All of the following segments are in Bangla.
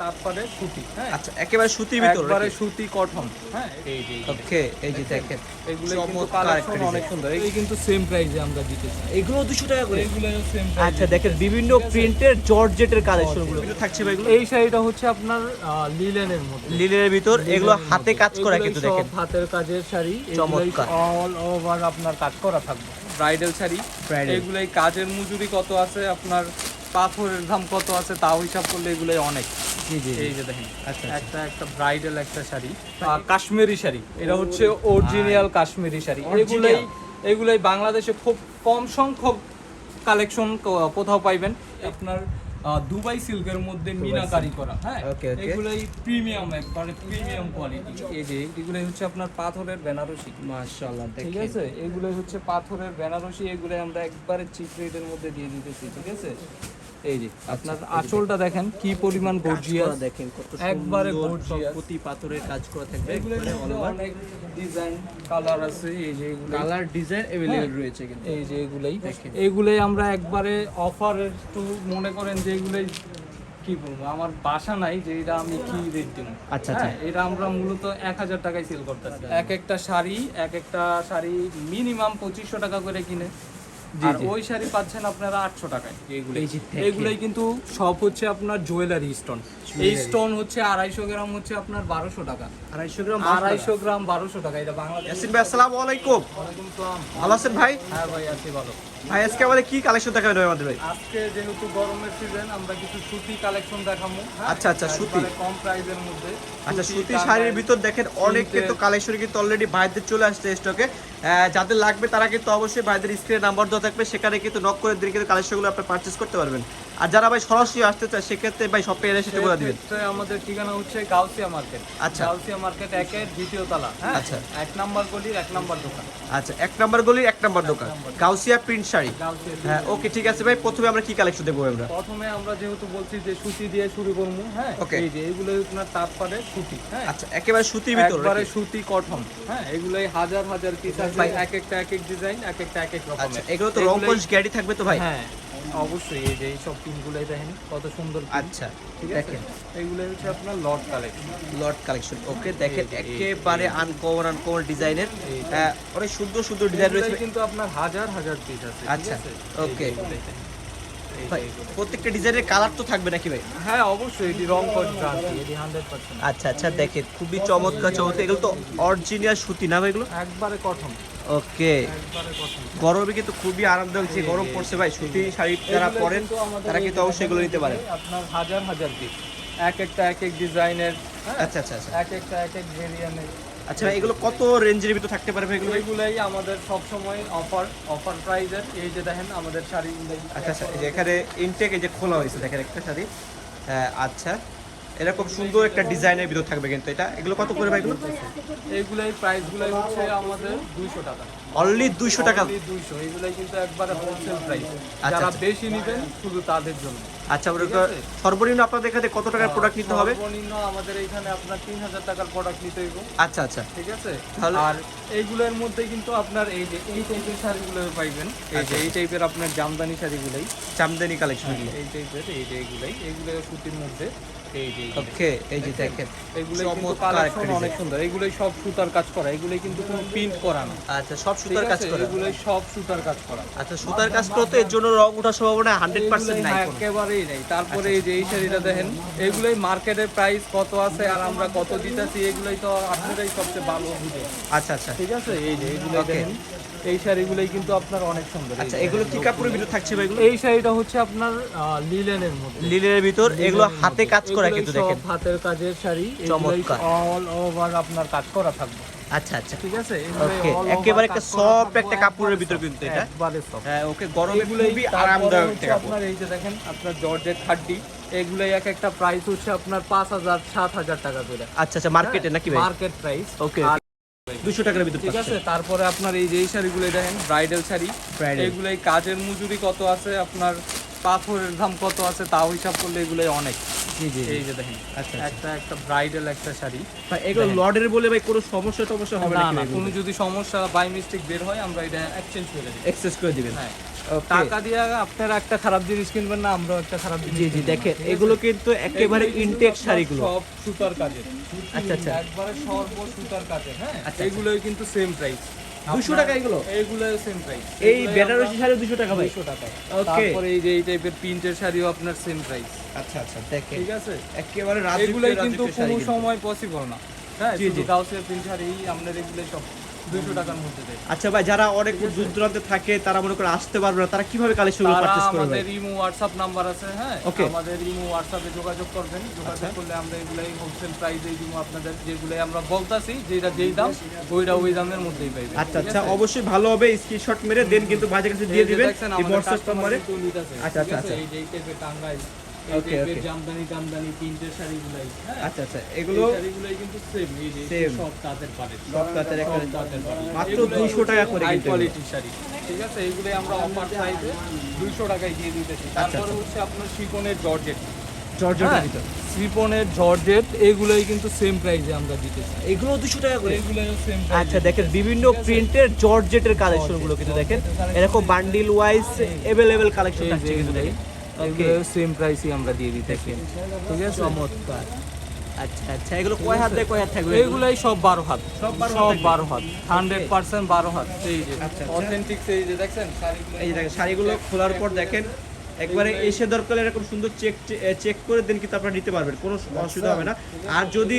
তারপরে সুতি হ্যাঁ। আচ্ছা একেবারে সুতির ভিতর একবারে সুতি কটন হ্যাঁ। এই যে ওকে এই যে। দেখেন এগুলো কিন্তু কালেকশন অনেক সুন্দর। এই কিন্তু সেম প্রাইসে আমরা দিতেছি। এগুলো দুশো টাকা করে? এগুলো সেম আচ্ছা দেখেন বিভিন্ন প্রিন্টের জর্জেটের কালেকশনগুলো থাকছে ভাই এগুলো? এই শাড়িটা হচ্ছে আপনার লিলেনের মধ্যে। লিলের ভিতর এগুলো হাতে কাজ করা কিন্তু সব হাতের কাজের শাড়ি। চমৎকার। অল ওভার আপনার কাজ করা থাকবে। ব্রাইডাল শাড়ি। এগুলোই কাজের মজুরি কত আছে আপনার? পাথরের দাম কত আছে তাও হিসাব করলে এগুলোই অনেক। জি জি এই যে দেখেন আচ্ছা একটা একটা ব্রাইডাল একটা শাড়ি কাশ্মীরি শাড়ি। এটা হচ্ছে অরিজিনাল কাশ্মীরি শাড়ি। এগুলাই এগুলাই বাংলাদেশে খুব কম সংখ্যক কালেকশন কোথাও পাইবেন। আপনার দুবাই সিল্কের মধ্যে মিনাকারি করা হ্যাঁ. এগুলাই প্রিমিয়াম একবারে প্রিমিয়াম কোয়ালিটি এই যে এগুলাই হচ্ছে আপনার পাথরের বেনারসি। মাশাআল্লাহ ঠিক আছে? এগুলোই হচ্ছে পাথরের বেনারসি এগুলোই আমরা একবারে চিপ রেটের মধ্যে দিয়ে দিতেছি ঠিক আছে? এই যে আপনার আঁচলটা দেখেন কি পরিমাণ গর্জিয়াস করা দেখেন কত একবারে সুন্দর gorgeous। সব প্রতি পাথরের কাজ করা থাকবে এগুলোর একবারে all মধ্যে over। অনেক ডিজাইন কালার আছে এই যে এগুলো কালার ডিজাইন अवेलेबल রয়েছে কিন্তু এই যে এগুলাই দেখেন। এগুলাই আমরা একবারে অফার একটু মনে করেন যে এগুলাই কি বলবো আমার বাসা নাই যে এটা আমি কি রেট দিব আচ্ছা, আচ্ছা। হ্যাঁ, এটা আমরা মূলত এক হাজার টাকায় সেল করতেছি এক একটা শাড়ি এক একটা শাড়ি মিনিমাম পঁচিশশো টাকা করে কিনে জি, আর ওই শাড়ি পাচ্ছেন আপনারা আটশো টাকায়। এগুলো এই এগুলোই কিন্তু সব হচ্ছে আপনার জুয়েলারি স্টোন এই স্টোন হচ্ছে আড়াইশো গ্রাম হচ্ছে আপনার বারোশো টাকা। আড়াইশো গ্রাম আড়াইশো গ্রাম বারোশো টাকা এটা বাংলাদেশ ইয়াসিন ভাই আসসালামু আলাইকুম। ওয়ালাইকুম আসসালাম। ভালো আছেন ভাই? হ্যাঁ ভাই আছি ভালো। ভাই আজকে আমাদের কি কালেকশন দেখাবেন আমাদের ভাই? আজকে যেহেতু গরমের সিজন আমরা কিছু সুতি কালেকশন দেখাবো হ্যাঁ? আচ্ছা, আচ্ছা, সুতি। কম প্রাইসের মধ্যে। আচ্ছা সুতি শাড়ির ভিতর দেখেন অনেক কিন্তু কালেকশন কিন্তু অলরেডি চলে আসছে স্টকে যাদের লাগবে তারা কিন্তু অবশ্যই ভাইদের স্ক্রিনে নাম্বার দেওয়া থাকবে। সেখানে কিন্তু নক করে দিলে কিন্তু কালেকশনগুলো আপনি পারচেস করতে পারবেন। আর যারা ভাই সরাসরি আসতে চায় সেক্ষেত্রে ভাই শপে এসে সেটা বলে দিবেন আমাদের ঠিকানা হচ্ছে গাউসিয়া মার্কেট। আচ্ছা। গাউসিয়া মার্কেট একের দ্বিতীয় তলা হ্যাঁ? আচ্ছা। এক নাম্বার গলির এক নাম্বার দোকান। আচ্ছা এক নাম্বার গলির এক নাম্বার দোকান। গাউসিয়া প্রিন্ট শাড়ি। হ্যাঁ ওকে ঠিক আছে ভাই। প্রথমে আমরা কি কালেকশন দেখব আমরা? প্রথমে আমরা যেহেতু বলছি যে সুতি দিয়ে শুরু করব হ্যাঁ? Okay. এই যে এগুলো আপনার তারপরে সুতি হ্যাঁ? আচ্ছা একেবারে সুতির ভিতর একবারে? সুতি কটন হ্যাঁ? এগুলোই হাজার হাজার পিস আছে এক একটা এক এক ডিজাইন এক একটা এক এক আচ্ছা এগুলো তো রংকশ গ্যারান্টি থাকবে তো ভাই? হ্যাঁ। অবশ্যই এই যে এই সব পিনগুলোই দেখেন কত সুন্দর আচ্ছা দেখেন এইগুলো হচ্ছে আপনার lot collection lot collection okay দেখেন একেবারে আনকমন আনকমন ডিজাইনের অনেক সুন্দর সুন্দর ডিজাইন রয়েছে। কিন্তু আপনার হাজার হাজার পিস আছে আচ্ছা, আছে? ভাই প্রত্যেকটা ডিজাইনের কালার তো থাকবে নাকি ভাই? হ্যাঁ অবশ্যই এটি রং আচ্ছা আচ্ছা দেখেন খুবই চমৎকার চমৎকার। এগুলো তো অরিজিনাল সুতি না ভাই এগুলো? একবারে কটন ওকে। গরমে কিন্তু খুবই আরামদায়ক যে গরম পড়ছে ভাই সুতি শাড়ি যারা পরেন তারা কিন্তু অবশ্যই এগুলো নিতে পারেন। আপনার হাজার হাজার পিস এক একটা এক এক ডিজাইনের আচ্ছা আচ্ছা আচ্ছা। এক একটা এক এক ভেরিয়ানের আচ্ছা এগুলো কত রেঞ্জের ভিতর থাকতে পারবে এগুলো? এগুলাই আমাদের সব সময় অফার অফার প্রাইজের এই যে দেখেন আমাদের শাড়ি আচ্ছা আচ্ছা এখানে ইনটেক এই যে খোলা হয়েছে দেখেন একটা শাড়ি। হ্যাঁ, আচ্ছা। এরকম সুন্দর একটা ডিজাইনের ভিতর থাকবে কিন্তু এটা। এগুলো কত করে ভাই এগুলো? এইগুলাই প্রাইসগুলাই হচ্ছে আমাদের দুইশো টাকা। অনলি দুইশো টাকা? দুইশো। এইগুলাই কিন্তু একবারে হোলসেল প্রাইস আচ্ছা, যারা আচ্ছা। বেশি নেবেন শুধু তাদের জন্য। আচ্ছা সর্বনিম্ন আপনাদের এখানে কত টাকার প্রোডাক্ট নিতে হবে? সর্বনিম্ন আমাদের এখানে আপনার তিন হাজার টাকার প্রোডাক্ট নিতে হবে আচ্ছা আচ্ছা। ঠিক আছে? তাহলে- আর এইগুলোর মধ্যে কিন্তু আপনার এই যে এই টাইপের শাড়িগুলো পাইবেন। এই আচ্ছা। যে এই টাইপের আপনার জামদানি শাড়িগুলাই। জামদানি কালেকশন এই টাইপের এই যে এইগুলাই এগুলো সুতির মধ্যে। ওকে এই যে দেখেন এগুলো কিন্তু চমৎকার একটা কালেকশন অনেক সুন্দর এগুলোই সব সুতার কাজ করা এগুলোই কিন্তু কোনো প্রিন্ট করা না। আচ্ছা সব সুতার কাজ করা। এগুলোই সব সুতার কাজ করা। আচ্ছা সুতার কাজ করতে এর জন্য রং ওঠার সম্ভাবনা হান্ড্রেড পার্সেন্ট এগুলোই নাই একেবারেই নেই। তারপরে এই যে এই শাড়িটা দেখেন এগুলোই মার্কেটের প্রাইস কত আছে আর আমরা কত দিতেছি এগুলোই তো আপনারাই সবচেয়ে ভালো বুঝে আচ্ছা আচ্ছা। ঠিক আছে? এই যে এইগুলো দেখেন। এই শাড়িগুলোই কিন্তু আপনার অনেক সুন্দর। আচ্ছা এগুলো কি কাপড়ের ভিতর থাকছে ভাই এগুলো? এই শাড়িটা হচ্ছে আপনার লিলেনের মধ্যে। লিলের ভিতর এগুলো হাতে কাজ করা কিন্তু দেখেন। হাতের কাজের শাড়ি। চমৎকার। অল ওভার আপনার কাজ করা থাকবে। আচ্ছা আচ্ছা। ঠিক আছে? ওকে একেবারে একটা সফট একটা কাপড়ের ভিতর কিন্তু এটা। একবারে soft। হ্যাঁ ওকে গরমে খুবই আরামদায়ক একটা কাপড়। আপনার এই যে দেখেন আপনার জর্জেট থার্টি এগুলোই এক একটা প্রাইস হচ্ছে আপনার পাঁচ হাজার সাত হাজার টাকা করে। আচ্ছা আচ্ছা মার্কেটে নাকি ভাই? মার্কেট প্রাইস ওকে আর দুশো টাকার ভিতরে ঠিক আছে তারপরে আপনার এই যে এই শাড়িগুলো দেখেন ব্রাইডাল শাড়ি। এগুলোই কাজের মজুরি কত আছে আপনার পাথরের দাম কত আছে তাও হিসাব করলে এগুলোই অনেক। এই যে দেখেন আচ্ছা একটা একটা ব্রাইডাল একটা শাড়ি। এগুলো লর্ডের বলে ভাই কোনো সমস্যা টমস্যা হবে না কোনো যদি সমস্যা বাই মিস্টেক বের হয় আমরা এটা এক্সচেঞ্জ করে দিই এক্সেস করে দিবেন। হ্যাঁ. টাকা দিয়ে আপনারা একটা খারাপ জিনিস কিনবেন না আমরাও একটা খারাপ জিনিস জি জি দেখেন এগুলো কিন্তু একেবারে ইনটেক শাড়িগুলো। সব সুতার কাজের। আচ্ছা, আচ্ছা। একবারে সর্ব সুতার কাজের হ্যাঁ? আচ্ছা। এগুলোই কিন্তু সেম প্রাইস 200 টাকা এগুলো? এইগুলো সেম প্রাইস এই বেনারসি শাড়ি দুশো টাকা ভাই। 200 টাকা. তারপরে এই যে এই টাইপের প্রিন্টের শাড়িও আপনার সেম প্রাইস আচ্ছা আচ্ছা দেখেন। ঠিক আছে? একেবারে এগুলাই কিন্তু কোনো সময় পসিবল না। হ্যাঁ জি, জি। গাউসের প্রিন্ট শাড়ি আপনার এগুলো সব 200 টাকার মধ্যে দেয়। আচ্ছা ভাই যারা অনেক দূর দূরান্তে থাকে তারা মনে করে আসতে পারবে না তারা কীভাবে পারচেজ করবে আমাদের ইমো হোয়াটসঅ্যাপ নাম্বার আছে হ্যাঁ? আমাদের ইমো হোয়াটসঅ্যাপে যোগাযোগ করবেন। যোগাযোগ আচ্ছা। করলে আমরা এগুলাই হোলসেল প্রাইসে দিব আপনাদের যেগুলো আমরা বলতাছি যেটা যেই দাম ওইটা ওই দামের মধ্যেই পাইবেন আচ্ছা আচ্ছা অবশ্যই ভালো হবে স্ক্রিনশট মেরে দেন কিন্তু ভাইয়ের কাছে দিয়ে দিবেন এই হোয়াটসঅ্যাপ নম্বরে আচ্ছা, আচ্ছা, আচ্ছা। এই যে টাঙ্গাইল। টাইপের okay. জামদানি জামদানি প্রিন্টের শাড়িগুলাই হ্যাঁ? আচ্ছা আচ্ছা এগুলো শাড়িগুলাই কিন্তু সেম এই যে সব তাঁতের পাড়ে। সব একেবারে তাঁতের মাত্র 200 টাকা করে কিন্তু। কোয়ালিটির শাড়ি ঠিক আছে? এইগুলাই আমরা অফার প্রাইসে 200 টাকায় দিয়ে দিতেছি। আচ্ছা, তারপরে হচ্ছে আপনার জর্জেট। জর্জেটের হ্যাঁ, ভিতর। জর্জেট এগুলাই কিন্তু সেম প্রাইসে আমরা দিতেছি। এগুলো দুশো টাকা করে। এগুলাইও সেম আচ্ছা দেখেন বিভিন্ন প্রিন্টের জর্জেটের কালেকশনগুলো কিন্তু দেখেন। এরকম বান্ডিল ওয়াইজ এভেলেবেল কালেকশন থাকছে কিন্তু দেখেন। ওকে সেম প্রাইসই আমরা দিয়ে দিতেছি। ঠিক আছে? চমৎকার। আচ্ছা আচ্ছা। এগুলো কয় হাত দিয়ে কয় হাত থাকবে এগুলাই সব বারো হাত। সব 12 সব বারো হাত। হান্ড্রেড পার্সেন্ট বারো হাত। এই যে আচ্ছা, আচ্ছা। অথেন্টিক এই যে দেখছেন এই দেখেন শাড়িগুলো খোলার পর দেখেন একবারে এসে দরকার এরকম সুন্দর চেক চেক করে দেন কিন্তু আপনারা নিতে পারবেন কোনো অসুবিধা হবে না। আর যদি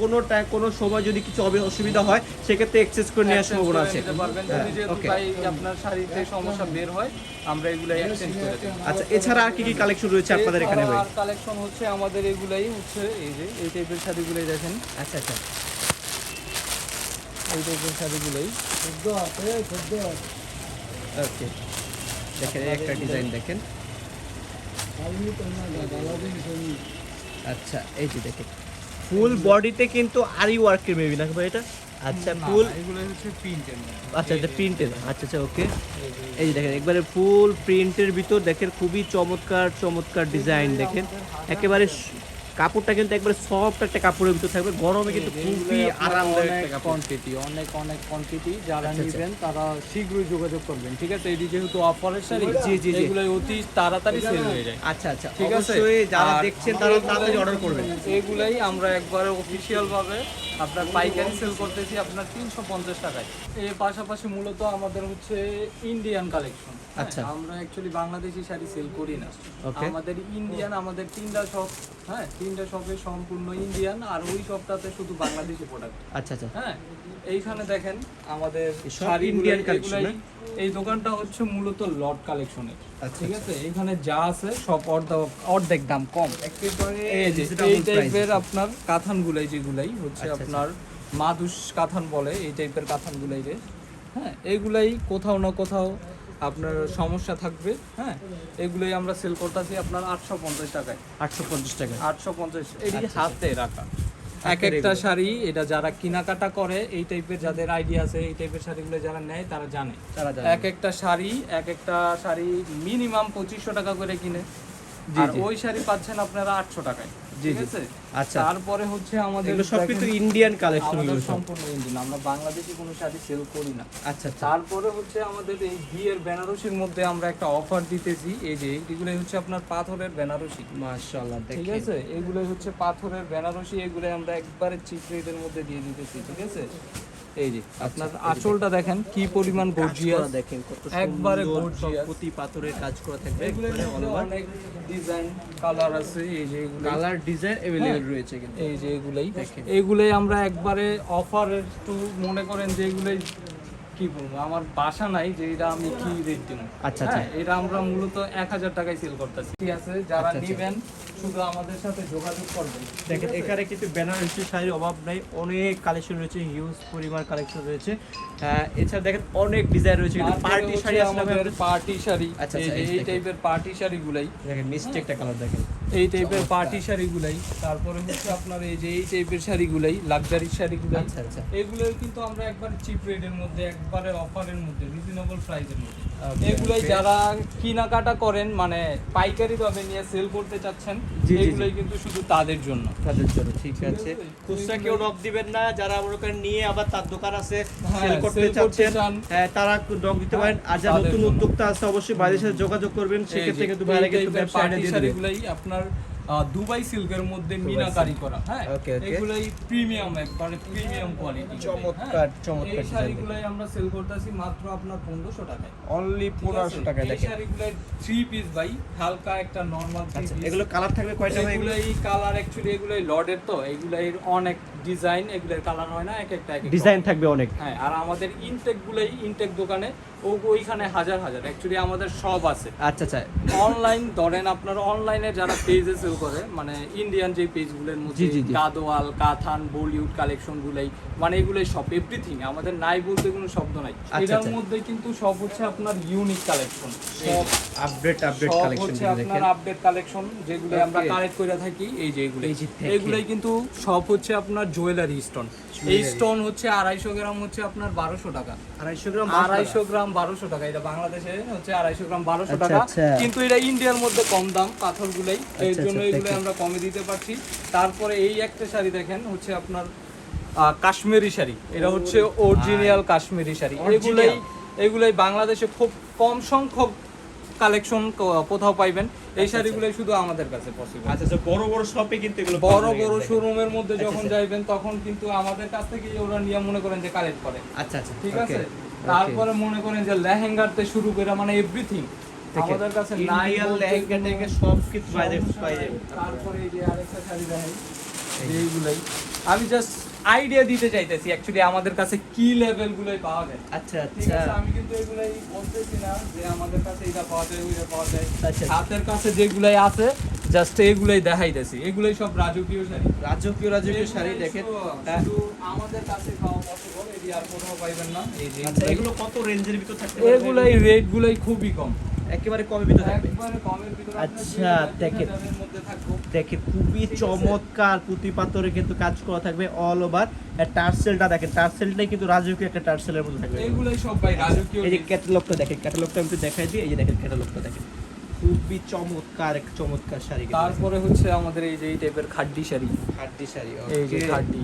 কোনো কোনো সময় যদি কিছু অসুবিধা হয় সেক্ষেত্রে এক্সচেঞ্জ করে নেওয়ার সম্ভাবনা আছে। হ্যাঁ, আপনার শাড়িতে সমস্যা বের হয় আমরা এগুলো এক্সচেঞ্জ করে আচ্ছা এছাড়া আর কি কি কালেকশন রয়েছে আপনাদের এখানে ভাই? কালেকশন হচ্ছে আমাদের এগুলাই হচ্ছে এই যে এই টাইপের শাড়িগুলাই দেখেন। আচ্ছা আচ্ছা। এই টাইপের শাড়িগুলাই। ওকে দেখেন এই একটা ডিজাইন দেখেন। আচ্ছা এই যে দেখেন। ফুল বডিতে কিন্তু আরি ওয়ার্কের মেবি না ভাই এটা? আচ্ছা ফুল এগুলো হচ্ছে প্রিন্টের আচ্ছা আচ্ছা প্রিন্টের আচ্ছা আচ্ছা ওকে এই যে দেখেন একবারে ফুল প্রিন্টের ভিতর দেখেন খুবই চমৎকার চমৎকার ডিজাইন দেখেন। একেবারে কাপড়টা কিন্তু একবারে সফট একটা কাপড়ের ভিতর থাকবে। গরমে কিন্তু খুবই আরামদায়ক একটা কোয়ান্টিটি অনেক অনেক কোয়ান্টিটি যারা আচ্ছা, আচ্ছা। নেবেন তারা শীঘ্রই যোগাযোগ করবেন ঠিক আছে? এটি যেহেতু অফারের শাড়ি জি, জি, জি। এগুলো অতি তাড়াতাড়ি সেল হয়ে যায়। আচ্ছা আচ্ছা। ঠিক আছে? যারা দেখছেন তারা তাড়াতাড়ি অর্ডার করবেন। এগুলাই আমরা একবারে অফিশিয়াল ভাবে আপনার পাইকারি সেল করতেছি আপনার তিনশো পঞ্চাশ টাকায়। এর পাশাপাশি মূলত আমাদের হচ্ছে ইন্ডিয়ান কালেকশন আচ্ছা। আমরা অ্যাকচুয়ালি বাংলাদেশি শাড়ি সেল করি না। আমাদের ইন্ডিয়ান আমাদের তিনটা শপ হ্যাঁ তিনটা শপে সম্পূর্ণ ইন্ডিয়ান আর ওই শপটাতে শুধু বাংলাদেশি প্রোডাক্ট আচ্ছা আচ্ছা। হ্যাঁ এইখানে দেখেন আমাদের collection, এগুলাই- এই দোকানটা হচ্ছে মূলত লট কালেকশনের আচ্ছা, ঠিক আছে? এখানে যা আছে সব অর্ধেক অর্ধেক দাম কম। এই টাইপের। আপনার কাথানগুলাই যেগুলাই হচ্ছে আচ্ছা, আপনার মাদুস কাথান বলে এই টাইপের কাথানগুলাই যে হ্যাঁ? এইগুলাই কোথাও না কোথাও আপনার সমস্যা থাকবে হ্যাঁ? এগুলোই আমরা সেল করতেছি আপনার আটশো পঞ্চাশ টাকায়। আটশো পঞ্চাশ টাকা আটশো পঞ্চাশ এটি আচ্ছা, হাতে রাখা। এক একটা শাড়ি এটা যারা কেনাকাটা করে এই টাইপের যাদের আইডিয়া আছে এই টাইপের শাড়িগুলো যারা নেয় তারা জানে। এক একটা শাড়ি এক একটা শাড়ি মিনিমাম পঁচিশশো টাকা করে কিনে। আর ওই শাড়ি পাচ্ছেন আপনারা আটশো টাকায়। ঠিক আছে? আচ্ছা। তারপরে হচ্ছে আমাদের এগুলো ইন্ডিয়ান কালেকশন সম্পূর্ণ ইন্ডিয়ান আমরা বাংলাদেশি কোনো শাড়ি সেল করি না। আচ্ছা আচ্ছা। তারপরে হচ্ছে আমাদের এই বিয়ের বেনারসির মধ্যে আমরা একটা অফার দিতেছি। এই যে এগুলো হচ্ছে আপনার পাথরের বেনারসি মাশাআল্লাহ ঠিক আছে? এগুলো হচ্ছে পাথরের বেনারসি এগুলো আমরা একবারে চিপ রেটের মধ্যে দিয়ে দিতেছি ঠিক আছে? এই যে আপনার আচ্ছা, এই যে আঁচলটা দেখেন কি পরিমাণ কাজ গর্জিয়াস করা দেখেন কত একবারে সুন্দর gorgeous। সব পুঁতি পাথরের কাজ করা থাকবে এগুলো একবারে all over। অনেক ডিজাইন কালার আছে এই যে এগুলো কালার ডিজাইন अवेलेबल রয়েছে কিন্তু এই যে এগুলাই দেখেন। এগুলাই আমরা একবারে অফার একটু মনে করেন যে এগুলাই কি বলব? আমার বাসা নাই যে এটা আমি কি রেট দিব? আচ্ছা, আচ্ছা। হ্যাঁ, এটা আমরা মূলত এক হাজার টাকায় সেল করতেছি। ঠিক আছে? যারা আচ্ছা, আচ্ছা। নিবেন শুধু আমাদের সাথে যোগাযোগ করবেন। দেখেন এখানে কিন্তু বেনারসি শাড়ির অভাব নাই। অনেক কালেকশন রয়েছে হিউজ পরিমাণ কালেকশন রয়েছে। এছাড়া দেখেন অনেক ডিজাইন রয়েছে। কিন্তু পার্টি শাড়ি আসলে পার্টি শাড়ি। আচ্ছা, এই আচ্ছা, এই। টাইপের পার্টি শাড়িগুলাই। দেখেন মিষ্টি একটা কালার দেখেন। এই টাইপের পার্টি শাড়িগুলাই তারপরে হচ্ছে আপনার এই যে এই টাইপের শাড়িগুলাই লাক্সারি শাড়িগুলাই আচ্ছা আচ্ছা। এগুলো কিন্তু আমরা একবারে চিপ রেটের মধ্যে একবারে অফারের মধ্যে রিজনেবল প্রাইসের মধ্যে। এগুলাই. যারা কেনাকাটা করেন মানে পাইকারি ভাবে নিয়ে সেল করতে চাচ্ছেন। এগুলাই কিন্তু শুধু তাদের জন্য। তাদের জন্য ঠিক আছে। খুচরা কেউ নক দিবেন না যারা মনে করেন নিয়ে আবার তার দোকান আছে হ্যাঁ, সেল করতে চাচ্ছেন হ্যাঁ, তারা নক দিতে পারেন। আর যারা নতুন উদ্যোক্তা আছে অবশ্যই বাইরের সাথে যোগাযোগ করবেন। সেক্ষেত্রে কিন্তু বাইরে কিন্তু ব্যবসা শাড়িগুলাই আপনার দুবাই সিল্কের মধ্যে মিনাকারি করা হ্যাঁ. এগুলাই প্রিমিয়াম একবারে প্রিমিয়াম কোয়ালিটি চমৎকার, চমৎকার এই শাড়িগুলাই আমরা সেল করতেছি মাত্র আপনার 1500 টাকায়। অনলি ঠিক আছে? পনেরোশো টাকা এই শাড়িগুলাই থ্রি পিস ভাই হালকা একটা নরমাল আচ্ছা পিস এগুলো কালার থাকবে কয়টা ভাই এগুলো? এগুলাই কালার অ্যাকচুয়ালি এগুলাই লর্ডের তো এগুলাই অনেক ডিজাইন এগুলাই কালার হয় না এক একটা এক এক ডিজাইন থাকবে অনেক। হ্যাঁ আর আমাদের ইনটেক গুলাই ইনটেক দোকানে ও ওইখানে হাজার হাজার। অ্যাকচুয়ালি আমাদের সব আছে। আচ্ছা আচ্ছা। অনলাইন ধরেন আপনার অনলাইনে যারা পেজে সেল করে মানে ইন্ডিয়ান যে পেজগুলোর মধ্যে। গাদোয়াল কাথান বলিউড কালেকশন গুলাই মানে এগুলোই সব এভরিথিং আমাদের নাই বলতে কোনো শব্দ নাই। আচ্ছা, এটার আচ্ছা। মধ্যে কিন্তু সব হচ্ছে আপনার ইউনিক কালেকশন সব আপডেট আপডেট কালেকশন হচ্ছে আপনার আপডেট কালেকশন যেগুলো আমরা কালেক্ট করে থাকি এই যে এগুলো। এগুলাই কিন্তু সব হচ্ছে আপনার জুয়েলারি স্টোন এই স্টোন হচ্ছে আড়াইশো গ্রাম হচ্ছে আপনার বারোশো টাকা। আড়াইশো গ্রাম আড়াইশো গ্রাম বারোশো টাকা এটা বাংলাদেশে হচ্ছে আড়াইশো গ্রাম বারোশো আচ্ছা, টাকা। আচ্ছা। কিন্তু এটা ইন্ডিয়ার মধ্যে কম দাম পাথরগুলাই এর আচ্ছা, জন্য এগুলো আমরা কমে দিতে পারছি। তারপরে এই একটা শাড়ি দেখেন হচ্ছে আপনার কাশ্মীরি শাড়ি। এটা হচ্ছে অরিজিনাল কাশ্মীরি শাড়ি। এগুলাই এগুলাই বাংলাদেশে খুব কম সংখ্যক কালেকশন কোথাও পাইবেন। এই শাড়িগুলাই শুধু আমাদের কাছে পসিবল আচ্ছা আচ্ছা বড় বড় শপে কিন্তু এগুলো বড় বড় শোরুমের মধ্যে যখন। যাইবেন তখন কিন্তু আমাদের কাছ থেকে ওরা নিয়ে মনে করেন যে কালেক্ট করে। আচ্ছা আচ্ছা। ঠিক আছে. তারপরে মনে করেন যে লেহেঙ্গাতে শুরু করে মানে এভরিথিং আমাদের কাছে নাই Indian লেহেঙ্গা টেহেঙ্গা সব কিছু বাইরে পাই। যাবে। তারপরে এই যে আরেকটা শাড়ি দেখাই এইগুলাই। আমি জাস্ট আইডিয়া দিতে চাইতেছি অ্যাকচুয়ালি আমাদের কাছে কি লেভেল গুলোই পাওয়া যায়। আচ্ছা আচ্ছা। আমি কিন্তু এগুলাই বলতেছি না যে আমাদের কাছে এটা পাওয়া যায় ওইটা পাওয়া যায়। আচ্ছা। হাতের কাছে যেগুলাই আছে জাস্ট এগুলাই দেখাইতেছি। এগুলাই সব রাজকীয় শাড়ি। রাজকীয় রাজকীয় শাড়ি দেখেন। শুধু- হ্যাঁ। আমাদের কাছে পাওয়া পসিবল এটি আর কোথাও পাইবেন না। এই যে আচ্ছা এগুলো কত রেঞ্জের ভিতর এগুলাই খুবই কম। একেবারে কমের ভিতর থাকবে। আচ্ছা, দেখেন। হাজারের মধ্যে থাকব। দেখে খুবই চমৎকার পুঁতি পাথরে কিন্তু কাজ করা থাকবে অল ওভার টার্সেলটা দেখেন টার্সেলটাই কিন্তু রাজকীয় একটা টার্সেলের মধ্যে থাকবে। এগুলাই সব ভাই রাজকীয় এই যে ক্যাটালগটা দেখেন ক্যাটালগটা আমি দেখাই দিই। এই যে দেখেন ক্যাটালগটা দেখেন। খুবই চমৎকার চমৎকার শাড়ি তারপরে হচ্ছে আমাদের এই যে এই টাইপের খাড্ডি শাড়ি। খাদ্যি শাড়ি এই যে খাড্ডি।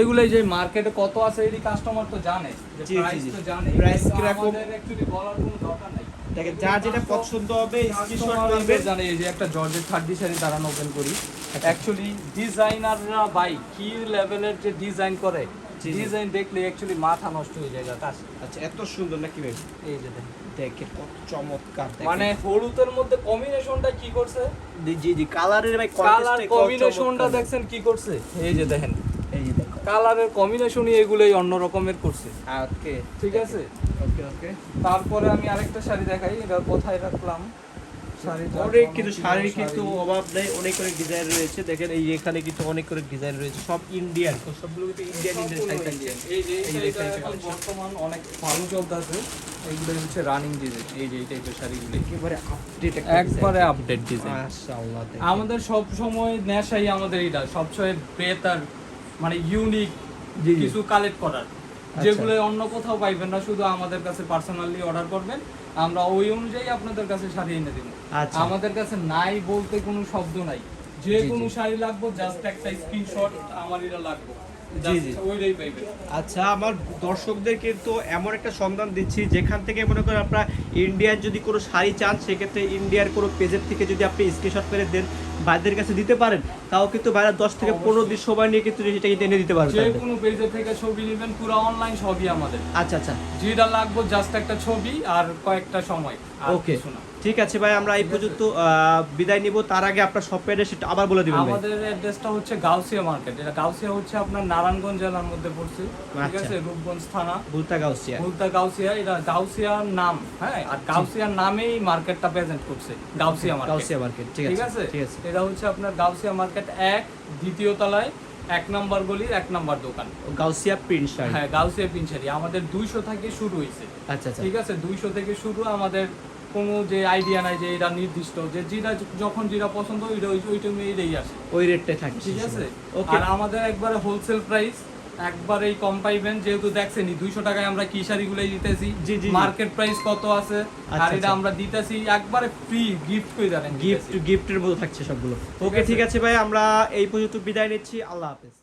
এগুলাই যে মার্কেটে কত আছে এই কাস্টমার তো জানে যে প্রাইস তো জানে। কিন্তু কীরকম? অ্যাকচুয়ালি বলার কোনো দরকার নাই। দেখেন যার যেটা পছন্দ হবে স্ক্রিনশট মারবেন জানে এই যে একটা জর্জেট খাড্ডি শাড়ি দাঁড়ানো ওপেন করি। অ্যাকচুয়ালি ডিজাইনাররা বাই কি লেভেলের যে ডিজাইন করে। ডিজাইন দেখলে অ্যাকচুয়ালি মাথা নষ্ট হয়ে যায় আচ্ছা এত সুন্দর নাকি ভাই? এই যে দেখেন। দেখেন কত চমৎকার মানে হলুদের মধ্যে কম্বিনেশনটা কি করছে? জি, জি কালারের ভাই কালার কম্বিনেশনটা দেখছেন কি করছে? এই যে দেখেন। এই যে দেখো। কালারের কম্বিনেশনই এগুলোই অন্য রকমের করছে। ওকে ঠিক আছে? ওকে ওকে তারপরে আমি আরেকটা শাড়ি দেখাই এটা কোথায় রাখলাম। অনেক অনেক শাড়ির কিন্তু অভাব নেই অনেক অনেক ডিজাইন রয়েছে। দেখেন এই এখানে কিন্তু অনেক অনেক ডিজাইন রয়েছে সব ইন্ডিয়ান সবগুলো কিন্তু ইন্ডিয়ান ইন্ডিয়ান শাড়ি থাকছে এই যে এই বর্তমান অনেক ভালো চলতেছে। এইগুলো হচ্ছে রানিং ডিজাইন এই যে এই টাইপের শাড়িগুলো একেবারে আপডেট একবারে আপডেট ডিজাইন মাশাআল্লাহ আমাদের সব সময় নেশাই আমাদের এটা সবসময় বেতার মানে ইউনিক। কিছু কালেক্ট করার। আচ্ছা। যেগুলো অন্য কোথাও পাইবেন না শুধু আমাদের কাছে পার্সোনালি অর্ডার করবেন। আমরা ওই অনুযায়ী আপনাদের কাছে শাড়ি এনে দেবো। আচ্ছা। আমাদের কাছে নাই বলতে কোনো শব্দ নাই। যে কোনো শাড়ি লাগবো জাস্ট একটা স্ক্রিনশট আমার এটা লাগবে আচ্ছা আমার দর্শকদের কিন্তু এমন একটা সন্ধান দিচ্ছি যেখান থেকে মনে করেন আপনারা ইন্ডিয়ার যদি কোনো শাড়ি চান সেক্ষেত্রে ইন্ডিয়ার কোনো পেজের থেকে যদি আপনি স্ক্রিনশট করে দেন বাইরের কাছে দিতে পারেন তাও কিন্তু ভাইরা দশ থেকে পনেরো দিন সময় নিয়ে কিন্তু সেটা কিন্তু এনে দিতে পারবে যে। কোনো পেজে থেকে ছবি নেবেন পুরো অনলাইন সবই আমাদের। আচ্ছা আচ্ছা। যেটা লাগবে জাস্ট একটা ছবি আর কয়েকটা সময় ওকে শোনা ঠিক আছে ভাই আমরা এই পর্যন্ত বিদায় নিব। তার আগে আপনার শপ অ্যাড্রেস সেটা আবার বলে দিবেন আমাদের অ্যাড্রেসটা হচ্ছে গাউসিয়া মার্কেট এটা গাউসিয়া হচ্ছে আপনার নারায়ণগঞ্জ জেলার মধ্যে পড়ছে। ঠিক আচ্ছা। আছে রূপগঞ্জ থানা। ভুলতা গাউসিয়া। ভুলতা গাউসিয়া এটা গাউসিয়ার নাম হ্যাঁ? আর গাউসিয়ার নামেই মার্কেটটা প্রেজেন্ট করছে গাউসিয়া মার্কেট গাউসিয়া মার্কেট ঠিক আছে ঠিক আছে? এটা হচ্ছে আপনার গাউসিয়া মার্কেট এক দ্বিতীয় তলায় এক নাম্বার গলির এক নাম্বার দোকান। গাউসিয়া প্রিন্ট শাড়ি। হ্যাঁ গাউসিয়া পিন শাড়ি। আমাদের দুইশো থেকে শুরু হয়েছে। আচ্ছা আচ্ছা। ঠিক আছে দুইশো থেকে শুরু আমাদের কোনো যে আইডিয়া নাই যে এটা নির্দিষ্ট যে যেটা যখন যেটা পছন্দ ওইটা ওই ওই টাইমে এটাই আসে। ওই রেটটাই থাকে ঠিক আছে? ওকে আর আমাদের একবারে হোলসেল প্রাইস একবারেই কম পাইবেন যেহেতু দেখছেনই দুইশো টাকায় আমরা কি শাড়িগুলোই দিতেছি। মার্কেট প্রাইস কত আছে আচ্ছা, আর এটা আচ্ছা। আমরা দিতেছি একবারে ফ্রি গিফট করে জানেন গিফট গিফটের মতো থাকছে সবগুলো। ওকে ঠিক আছে ভাই আমরা এই পর্যন্ত বিদায় নিচ্ছি আল্লাহ হাফেজ।